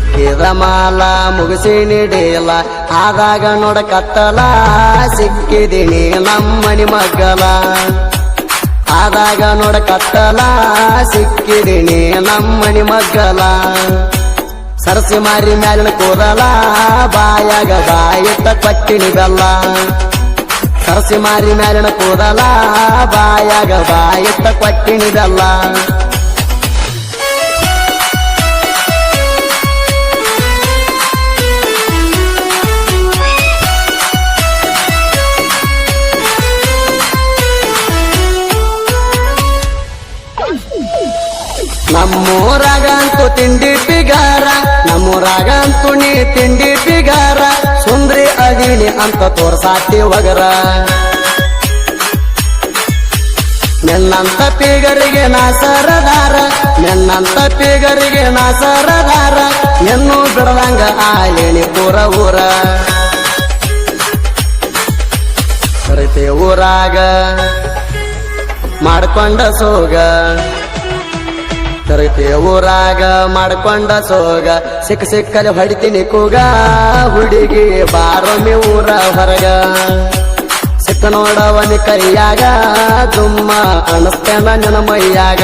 ಸಿಕ್ಕಿದ ಮಾಲ ಮುಗಿಸಿ ನೀಡಿಲ್ಲ ಆದಾಗ ನೋಡ ಕತ್ತಲ ಸಿಕ್ಕಿದೀನಿ ನಮ್ಮನಿ ಮಗ್ಗಲ. ಆದಾಗ ನೋಡ ಕತ್ತಲ ಸಿಕ್ಕಿದೀನಿ ನಮ್ಮನಿ ಮಗ್ಗಲ. ಸರಸಿ ಮಾರಿ ಮ್ಯಾಲಿನ ಕೂದಲ, ಬಾಯಾಗ ಬಾಯಿಟ್ಟ ಕೊಟ್ಟಿನಿ ಬೆಲ್ಲ. ಸರಸಿ ಮಾರಿ ಮ್ಯಾಲಿನ ಕೂದಲ, ಬಾಯಾಗ ಬಾಯಿಟ್ಟ ಕೊಟ್ಟಿನಿ ಬೆಲ್ಲ. ನಮ್ಮೂರಾಗಂತೂ ತಿಂಡಿ ಪಿಗಾರ ನಮ್ಮೂರಾಗಂತೂ ನೀ ತಿಂಡಿ ಪಿಗಾರ ಸುಂದ್ರಿ ಅದೀನಿ ಅಂತ ತೋರ್ಸಾತಿ ಒಗರ. ನಿನ್ನಂತ ಪಿಗರಿಗೆ ನಾ ಸರದಾರ, ನಿನ್ನಂತ ಪಿಗರಿಗೆ ನಾ ಸರದಾರ ಎನ್ನು ಬಿಡದಂಗ ಆಲೇಣಿ ಪೂರ ಊರ. ಊರಾಗ, ಮಾಡ್ಕೊಂಡ ಸೋಗ. ತರತೆ ಊರಾಗ ಮಾಡ್ಕೊಂಡ ಸೋಗ. ಸಿಕ್ಕ ಸಿಕ್ಕಲ್ಲಿ ಹೊಡಿತೀನಿ ಕೂಗ. ಹುಡುಗಿ ಬಾರೊಮ್ಮೆ ಊರ ಹೊರಗ. ಸಿಕ್ಕ ನೋಡವನಿ ಕೈಯಾಗ ದುಮ್ಮ ಅನಸ್ತೇನ ಮೈಯಾಗ.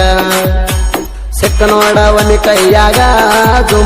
ಸಿಕ್ಕ ನೋಡವನಿ ಕೈಯಾಗ ದುಮ್ಮ